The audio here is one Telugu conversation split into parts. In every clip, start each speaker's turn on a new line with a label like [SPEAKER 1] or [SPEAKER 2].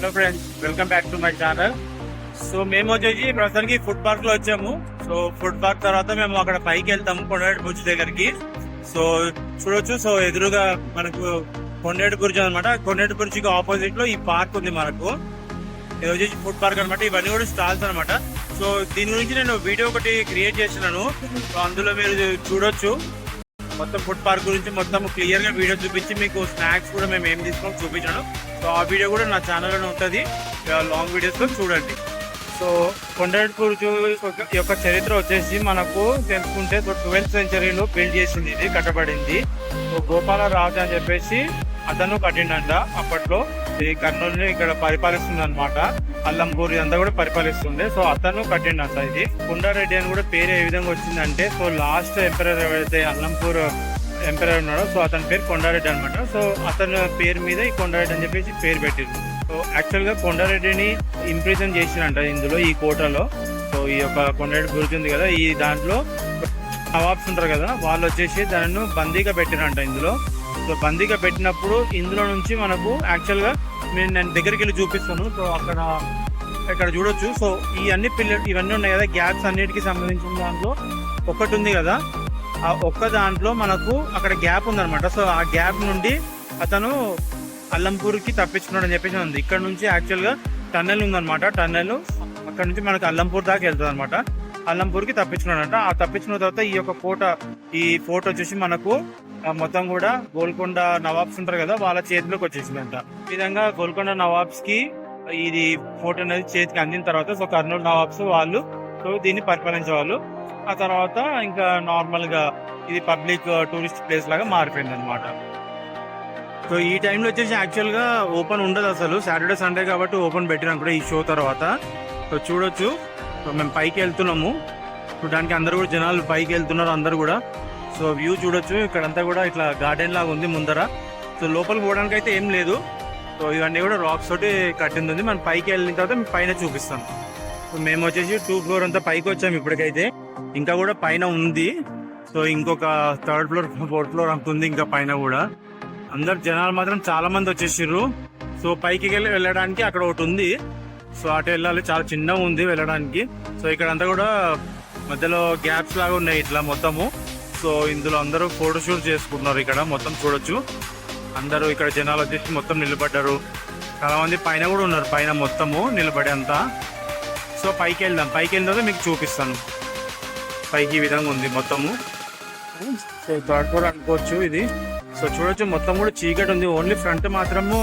[SPEAKER 1] Hello friends welcome back to my channel. So మేము వచ్చేసి ప్రస్తుతానికి ఫుడ్ పార్క్లో వచ్చాము. సో ఫుడ్ పార్క్ తర్వాత మేము అక్కడ పైకి వెళ్తాము కొండేటి బుర్జ్ దగ్గరికి. సో చూడొచ్చు సో ఎదురుగా మనకు కొండేటి బుర్జ్ అనమాట కొండేటి బుర్జికి ఆపోజిట్లో ఈ పార్క్ ఉంది మనకు. ఇది వచ్చేసి ఫుడ్ పార్క్ అనమాట ఇవన్నీ కూడా స్టాల్స్ అనమాట సో దీని గురించి నేను వీడియో ఒకటి క్రియేట్ చేసినాను సో అందులో మీరు చూడొచ్చు. మొత్తం ఫుడ్ పార్క్ గురించి మొత్తం క్లియర్గా వీడియో చూపించి మీకు స్నాక్స్ కూడా మేము ఏం తీసుకోవాలి చూపించాను సో ఆ వీడియో కూడా నా ఛానల్లో ఉంటుంది. లాంగ్ వీడియోస్లో చూడండి. సో కొండపూర్ యొక్క చరిత్ర వచ్చేసి మనకు తెలుసుకుంటే ట్వెల్త్ సెంచరీలో బిల్డ్ చేసింది ఇది కట్టబడింది. సో గోపాల రాజు అని చెప్పేసి అతను కట్టిండంట అప్పట్లో ఈ కర్నూలుని ఇక్కడ పరిపాలిస్తుంది అనమాట అల్లంపూర్ అంతా కూడా పరిపాలిస్తుంది. సో అతను కట్టిండంట ఇది. కుండారెడ్డి అని కూడా పేరు ఏ విధంగా వచ్చిందంటే సో లాస్ట్ ఎంపరర్ ఎవరైతే అల్లంపూర్ ఎంపరర్ ఉన్నాడో సో అతని పేరు కొండారెడ్డి అనమాట సో అతని పేరు మీద ఈ కొండారెడ్డి అని చెప్పేసి పేరు పెట్టింది. సో యాక్చువల్గా కొండారెడ్డిని ఇంప్రిజన్ చేసిరంట ఇందులో ఈ కోటలో. సో ఈ యొక్క కొండారెడ్డి గురించి ఉంది కదా ఈ దాంట్లో నవాబ్స్ ఉంటారు కదా వాళ్ళు వచ్చేసి దాన్ని బందీగా పెట్టిరంట ఇందులో. సో బందీగా పెట్టినప్పుడు ఇందులో నుంచి మనకు యాక్చువల్గా నేను నేను దగ్గరికి వెళ్ళి చూపిస్తాను. సో అక్కడ ఇక్కడ చూడొచ్చు. సో ఈ అన్ని పిల్లలు ఇవన్నీ ఉన్నాయి కదా గ్యాప్స్ అన్నిటికీ సంబంధించిన దాంట్లో ఒకటి ఉంది కదా. ఆ ఒక్క దాంట్లో మనకు అక్కడ గ్యాప్ ఉందన్నమాట. సో ఆ గ్యాప్ నుండి అతను అల్లంపూర్కి తప్పించుకున్నాడు అని చెప్పేసి ఉంది. ఇక్కడ నుంచి యాక్చువల్గా టన్నెల్ ఉందన్నమాట. టన్నెల్ అక్కడ నుంచి మనకు అల్లంపూర్ దాకా వెళ్తుంది అనమాట అల్లంపూర్కి తప్పించుకున్నాడంట. ఆ తప్పించుకున్న తర్వాత ఈ యొక్క ఫోటో ఈ ఫోటో వచ్చేసి మనకు మొత్తం కూడా గోల్కొండ నవాబ్స్ ఉంటారు కదా వాళ్ళ చేతిలోకి వచ్చేసిందంట. ఈ విధంగా గోల్కొండ నవాబ్స్కి ఇది ఫోటో అనేది చేతికి అందిన తర్వాత సో కర్నూలు నవాబ్స్ వాళ్ళు సో దీన్ని పరిపాలించేవాళ్ళు. ఆ తర్వాత ఇంకా నార్మల్గా ఇది పబ్లిక్ టూరిస్ట్ ప్లేస్ లాగా మారిపోయింది అనమాట సో ఈ టైంలో వచ్చేసి యాక్చువల్గా ఓపెన్ ఉండదు అసలు. సాటర్డే సండే కాబట్టి ఓపెన్ పెట్టినాం కూడా ఈ షో తర్వాత. సో చూడొచ్చు. మేము పైకి వెళ్తున్నాము. చూడడానికి అందరు కూడా జనాలు పైకి వెళ్తున్నారు అందరు కూడా. సో వ్యూ చూడొచ్చు. ఇక్కడంతా కూడా ఇట్లా గార్డెన్ లాగా ఉంది ముందర. సో లోపలికి పోవడానికి అయితే ఏం లేదు. సో ఇవన్నీ కూడా రాక్స్ తోటి కట్టింది ఉంది. మనం పైకి వెళ్ళిన తర్వాత పైన చూపిస్తాం. సో మేము వచ్చేసి టూ ఫ్లోర్ అంతా పైకి వచ్చాము ఇప్పటికైతే. ఇంకా కూడా పైన ఉంది. సో ఇంకొక థర్డ్ ఫ్లోర్ ఫోర్త్ ఫ్లోర్ అంత ఉంది ఇంకా పైన కూడా. అందరు జనాలు మాత్రం చాలా మంది వచ్చేసారు సో పైకి వెళ్ళి వెళ్ళడానికి అక్కడ ఒకటి ఉంది. సో అటు వెళ్ళాలి. చాలా చిన్నగా ఉంది వెళ్ళడానికి. సో ఇక్కడ అంతా కూడా మధ్యలో గ్యాప్స్ లాగా ఉన్నాయి ఇట్లా మొత్తము. సో ఇందులో అందరూ ఫోటో షూట్ చేసుకుంటున్నారు ఇక్కడ. మొత్తం చూడొచ్చు. అందరూ ఇక్కడ జనాలు వచ్చేసి మొత్తం నిలబడ్డారు. చాలా మంది పైన కూడా ఉన్నారు. పైన మొత్తము నిలబడి అంతా. సో పైకి వెళ్దాం. పైకి వెళ్ళిన తర్వాత మీకు చూపిస్తాను. పైకి ఈ విధంగా ఉంది మొత్తము. సో థర్డ్ ఫ్లోర్ అనుకోవచ్చు ఇది. సో చూడొచ్చు మొత్తం కూడా చీకటి ఉంది. ఓన్లీ ఫ్రంట్ మాత్రము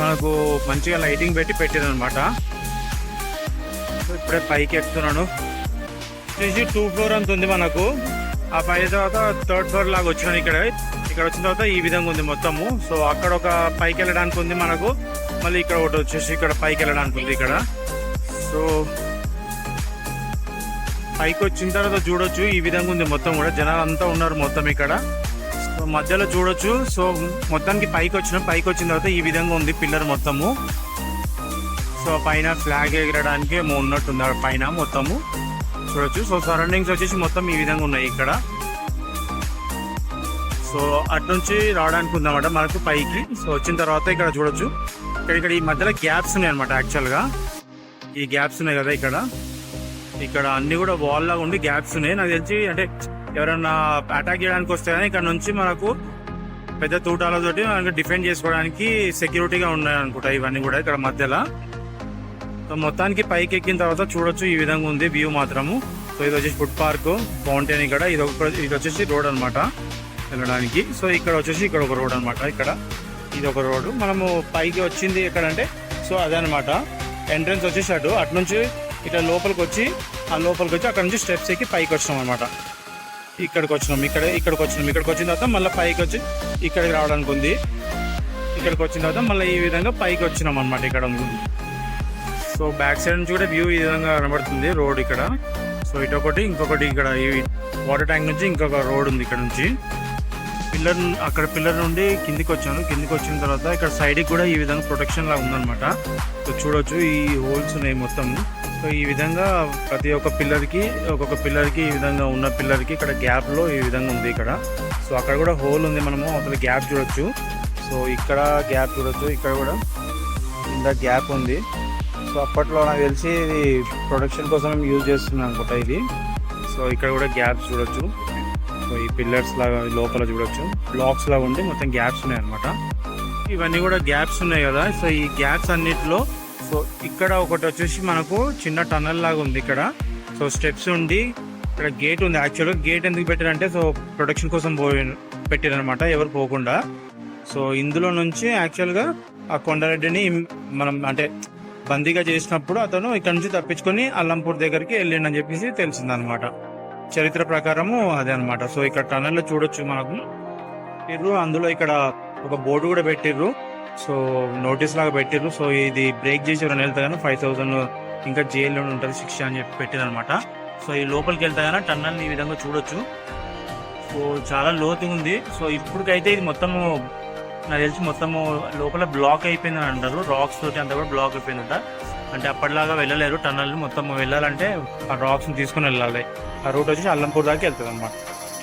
[SPEAKER 1] మనకు మంచిగా లైటింగ్ పెట్టి పెట్టారు అనమాట ఇప్పుడే పైకి ఎక్కుతున్నాను వచ్చేసి టూ ఫ్లోర్ అంత ఉంది మనకు. ఆ పై తర్వాత థర్డ్ ఫ్లోర్ లాగా వచ్చాను ఇక్కడ. ఇక్కడ వచ్చిన తర్వాత ఈ విధంగా ఉంది మొత్తము. సో అక్కడ ఒక పైకి వెళ్ళడానికి ఉంది మనకు. మళ్ళీ ఇక్కడ ఒకటి వచ్చేసి ఇక్కడ పైకి వెళ్ళడానికి ఉంది ఇక్కడ. సో పైకి వచ్చిన తర్వాత చూడొచ్చు. ఈ విధంగా ఉంది మొత్తం కూడా. జనాలు అంతా ఉన్నారు మొత్తం ఇక్కడ. సో మధ్యలో చూడొచ్చు. సో మొత్తానికి పైకి వచ్చిన పైకి వచ్చిన తర్వాత ఈ విధంగా ఉంది పిల్లర్ మొత్తము. సో పైన ఫ్లాగ్ ఎగరడానికి ఏమో ఉన్నట్టుంది పైన మొత్తము. చూడొచ్చు సో సరౌండింగ్స్ వచ్చేసి మొత్తం ఈ విధంగా ఉన్నాయి ఇక్కడ. సో అటు నుంచి రావడానికి ఉందన్నమాట మనకు పైకి. సో వచ్చిన తర్వాత ఇక్కడ చూడొచ్చు. ఇక్కడ ఇక్కడ ఈ మధ్యలో గ్యాప్స్ ఉన్నాయి అనమాట యాక్చువల్గా ఈ గ్యాప్స్ ఉన్నాయి కదా ఇక్కడ. ఇక్కడ అన్ని కూడా వాల్ లాగా ఉండి గ్యాప్స్ ఉన్నాయి. నాకు తెలిసి అంటే ఎవరైనా అటాక్ చేయడానికి వస్తే కానీ ఇక్కడ నుంచి మనకు పెద్ద తూటాలతోటి మనకు డిఫెండ్ చేసుకోవడానికి సెక్యూరిటీగా ఉన్నాయి అనుకుంటా ఇవన్నీ కూడా ఇక్కడ మధ్యలో. సో మొత్తానికి పైకి ఎక్కిన తర్వాత చూడొచ్చు ఈ విధంగా ఉంది వ్యూ మాత్రము. సో ఇది వచ్చేసి ఫుడ్ పార్క్ ఫౌంటైన్ ఇక్కడ. ఇది ఒక ఇది వచ్చేసి రోడ్ అన్నమాట వెళ్ళడానికి. సో ఇక్కడ వచ్చేసి ఇక్కడ ఒక రోడ్ అన్నమాట ఇక్కడ. ఇది ఒక రోడ్డు మనము పైకి వచ్చింది ఎక్కడంటే సో అదే అనమాట ఎంట్రన్స్ వచ్చేసి అటు అటు నుంచి ఇట్లా లోపలికి వచ్చి ఆ లోపలికి వచ్చి అక్కడ నుంచి స్టెప్స్ ఎక్కి పైకి వచ్చినాం అనమాట ఇక్కడికి వచ్చినాం ఇక్కడ ఇక్కడికి వచ్చినాం ఇక్కడికి వచ్చిన తర్వాత మళ్ళీ పైకి వచ్చి ఇక్కడికి రావడానికి ఉంది. ఇక్కడికి వచ్చిన తర్వాత మళ్ళీ ఈ విధంగా పైకి వచ్చినాం అనమాట ఇక్కడ. ఉంది సో బ్యాక్ సైడ్ నుంచి కూడా వ్యూ ఈ విధంగా కనబడుతుంది రోడ్ ఇక్కడ. సో ఇటు ఒకటి ఇంకొకటి ఇక్కడ ఈ వాటర్ ట్యాంక్ నుంచి ఇంకొక రోడ్ ఉంది ఇక్కడ నుంచి. పిల్లర్ అక్కడ పిల్లర్ నుండి కిందికి వచ్చాను. కిందికి వచ్చిన తర్వాత ఇక్కడ సైడ్కి కూడా ఈ విధంగా ప్రొటెక్షన్ లాగా ఉందన్నమాట. సో చూడొచ్చు ఈ హోల్స్ ఉన్నాయి మొత్తం సో ఈ విధంగా ప్రతి ఒక్క పిల్లర్కి ఒక్కొక్క పిల్లర్కి ఈ విధంగా ఉన్న పిల్లర్కి ఇక్కడ గ్యాప్లో ఈ విధంగా ఉంది ఇక్కడ. సో అక్కడ కూడా హోల్ ఉంది మనము అసలు గ్యాప్ చూడొచ్చు. సో ఇక్కడ గ్యాప్ చూడొచ్చు ఇక్కడ కూడా కింద గ్యాప్ ఉంది. సో అప్పట్లో నాకు తెలిసి ఇది ప్రొడక్షన్ కోసం యూజ్ చేస్తున్నాను అనుకుంటా ఇది. సో ఇక్కడ కూడా గ్యాప్స్ చూడొచ్చు. సో ఈ పిల్లర్స్ లాగా లోపల చూడొచ్చు. బ్లాక్స్ లాగా ఉండి మొత్తం గ్యాప్స్ ఉన్నాయి అనమాట ఇవన్నీ కూడా గ్యాప్స్ ఉన్నాయి కదా. సో ఈ గ్యాప్స్ అన్నిటిలో సో ఇక్కడ ఒకటి వచ్చేసి మనకు చిన్న టనల్ లాగా ఉంది ఇక్కడ. సో స్టెప్స్ ఉండి ఇక్కడ గేట్ ఉంది. యాక్చువల్గా గేట్ ఎందుకు పెట్టారంటే సో ప్రొడక్షన్ కోసం పోయి పెట్టారనమాట ఎవరు పోకుండా. సో ఇందులో నుంచి యాక్చువల్గా ఆ కొండారెడ్డిని మనం అంటే బందీగా చేసినప్పుడు అతను ఇక్కడ నుంచి తప్పించుకొని అల్లంపూర్ దగ్గరికి వెళ్ళిండని చెప్పేసి తెలిసిందనమాట. చరిత్ర ప్రకారము అదే అనమాట. సో ఇక్కడ టనల్లో చూడొచ్చు మనకు. పెట్టిర్రు అందులో ఇక్కడ ఒక బోర్డు కూడా పెట్టిర్రు. సో నోటీస్ లాగా పెట్టిర్రు. సో ఇది బ్రేక్ చేసి ఎవరైనా వెళ్తే కానీ ఫైవ్ థౌసండ్ ఇంకా జైల్లో ఉంటుంది శిక్ష అని చెప్పి పెట్టిరు అనమాట సో ఈ లోపలికి వెళ్తే కానీ టన్నల్ ఈ విధంగా చూడొచ్చు. సో చాలా లోతు ఉంది సో ఇప్పటికైతే ఇది మొత్తము నాకు తెలిసి మొత్తము లోపల బ్లాక్ అయిపోయింది అంటారు. రాక్స్ తోటి అంతా కూడా బ్లాక్ అయిపోయిందంట. అంటే అప్పటిలాగా వెళ్ళలేరు. టన్నల్ మొత్తం వెళ్ళాలంటే ఆ రాక్స్ని తీసుకుని వెళ్ళాలి. ఆ రూట్ వచ్చి అల్లంపూర్ దాకా వెళ్తుంది అనమాట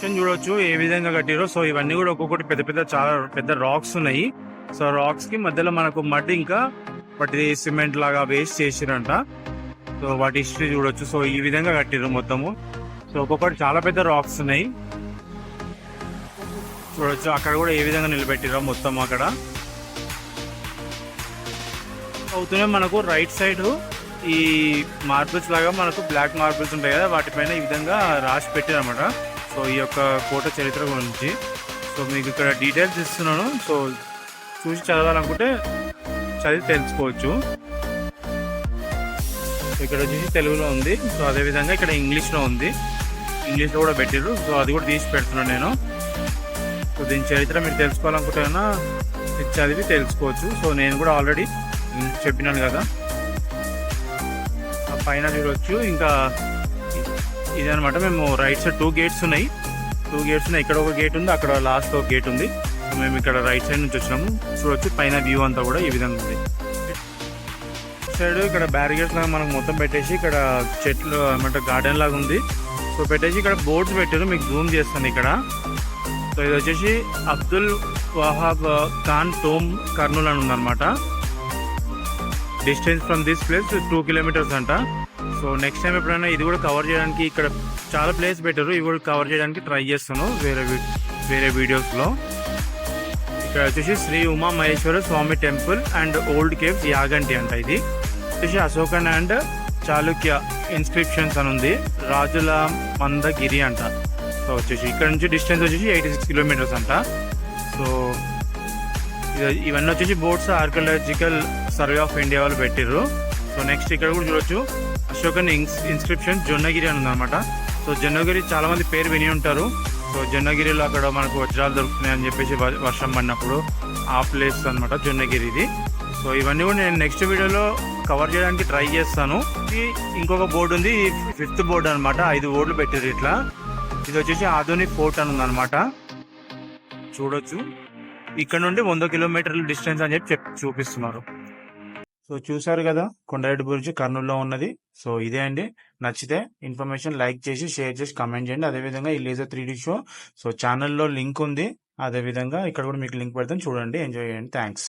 [SPEAKER 1] చూడొచ్చు ఏ విధంగా కట్టిరో సో ఇవన్నీ కూడా ఒక్కొక్కటి పెద్ద పెద్ద చాలా పెద్ద రాక్స్ ఉన్నాయి. సో రాక్స్కి మధ్యలో మనకు మట్టి ఇంకా వాటి సిమెంట్ లాగా వేస్ట్ చేసిరంట. సో వాటి హిస్టరీ చూడొచ్చు. సో ఈ విధంగా కట్టిర్రు మొత్తము. సో ఒక్కొక్కటి చాలా పెద్ద రాక్స్ ఉన్నాయి. చూడొచ్చు. అక్కడ కూడా ఏ విధంగా నిలబెట్టిరో మొత్తం అక్కడ. అవుతూనే మనకు రైట్ సైడ్ ఈ మార్బుల్స్ లాగా మనకు బ్లాక్ మార్బుల్స్ ఉంటాయి కదా వాటిపైన ఈ విధంగా రాసి పెట్టారనమాట సో ఈ యొక్క కోట చరిత్ర గురించి. సో మీకు ఇక్కడ డీటెయిల్స్ ఇస్తున్నాను. సో చూసి చదవాలనుకుంటే చదివి తెలుసుకోవచ్చు. ఇక్కడ వచ్చేసి తెలుగులో ఉంది. సో అదే విధంగా ఇక్కడ ఇంగ్లీష్లో ఉంది. ఇంగ్లీష్లో కూడా పెట్టారు సో అది కూడా తీసి పెడుతున్నాను నేను. దీని చరిత్ర మీరు తెలుసుకోవాలనుకుంటే ఇది చదివి తెలుసుకోవచ్చు. సో నేను కూడా ఆల్రెడీ చెప్పినాను కదా. ఆ పైన చూడవచ్చు ఇంకా ఇదనమాట మేము రైట్ సైడ్ టూ గేట్స్ ఉన్నాయి. టూ గేట్స్ ఉన్నాయి. ఇక్కడ ఒక గేట్ ఉంది అక్కడ లాస్ట్ ఒక గేట్ ఉంది. మేము ఇక్కడ రైట్ సైడ్ నుంచి వచ్చినాము. చూడొచ్చు పైన వ్యూ అంతా కూడా ఈ విధంగా ఉంది. సైడ్ ఇక్కడ బ్యారిగేట్స్ లాగా మనకు మొత్తం పెట్టేసి ఇక్కడ చెట్లు ఏమంటే గార్డెన్ లాగా ఉంది. సో పెట్టేసి ఇక్కడ బోర్డ్స్ పెట్టారు. మీకు జూమ్ చేస్తాను ఇక్కడ. సో ఇది వచ్చేసి అబ్దుల్ వహాబ్ ఖాన్ టోమ్ కర్నూల్ అని ఉందన్నమాట. Distance from this place two kilometres అంట. సో నెక్స్ట్ టైం ఎప్పుడైనా ఇది కూడా కవర్ చేయడానికి ఇక్కడ చాలా ప్లేస్ పెట్టారు. ఇవి కూడా కవర్ చేయడానికి ట్రై చేస్తాను వేరే వేరే వీడియోస్లో ఇక్కడ వచ్చేసి Shri Uma Maheshwara Swamy temple and old caves Yaganti అంట ఇది. వచ్చేసి అశోకన్ అండ్ చాళుక్య ఇన్స్క్రిప్షన్స్ అని ఉంది. రాజుల మందగిరి అంట. వచ్చేసి. ఇక్కడ నుంచి డిస్టెన్స్ వచ్చేసి ఎయిటీ సిక్స్ కిలోమీటర్స్ అంట. సో ఇవన్నీ వచ్చేసి boards archaeological survey of India వాళ్ళు పెట్టిర్రు. సో నెక్స్ట్ ఇక్కడ కూడా చూడొచ్చు. అశోకన్ ఇన్స్ ఇన్స్క్రిప్షన్ జొన్నగిరి అని ఉందన్నమాట. సో జొన్నగిరి చాలా మంది పేరు విని ఉంటారు. సో జొన్నగిరిలో అక్కడ మనకు వజ్రాలు దొరుకుతున్నాయి అని చెప్పేసి వర్షం పడినప్పుడు ఆ ప్లేస్ అన్నమాట జొన్నగిరి ఇది సో ఇవన్నీ కూడా నేను నెక్స్ట్ వీడియోలో కవర్ చేయడానికి ట్రై చేస్తాను. ఇంకొక బోర్డు ఉంది ఫిఫ్త్ బోర్డు అనమాట ఐదు బోర్డులు పెట్టారు ఇట్లా. ఇది వచ్చేసి ఆధునిక్ ఫోర్ట్ అని ఉందన్నమాట. చూడొచ్చు. ఇక్కడ నుండి వంద కిలోమీటర్ల డిస్టెన్స్ అని చెప్పి చెప్ చూపిస్తున్నారు. సో చూసారు కదా కొండారెడ్డి గురించి కర్నూలులో ఉన్నది. సో ఇదే అండి. నచ్చితే ఇన్ఫర్మేషన్ లైక్ చేసి షేర్ చేసి కామెంట్ చేయండి. అదేవిధంగా ఈ లేజర్ త్రీ షో. సో ఛానల్లో లింక్ ఉంది. అదేవిధంగా ఇక్కడ కూడా మీకు లింక్ పెడతాను. చూడండి ఎంజాయ్ చేయండి. థ్యాంక్స్.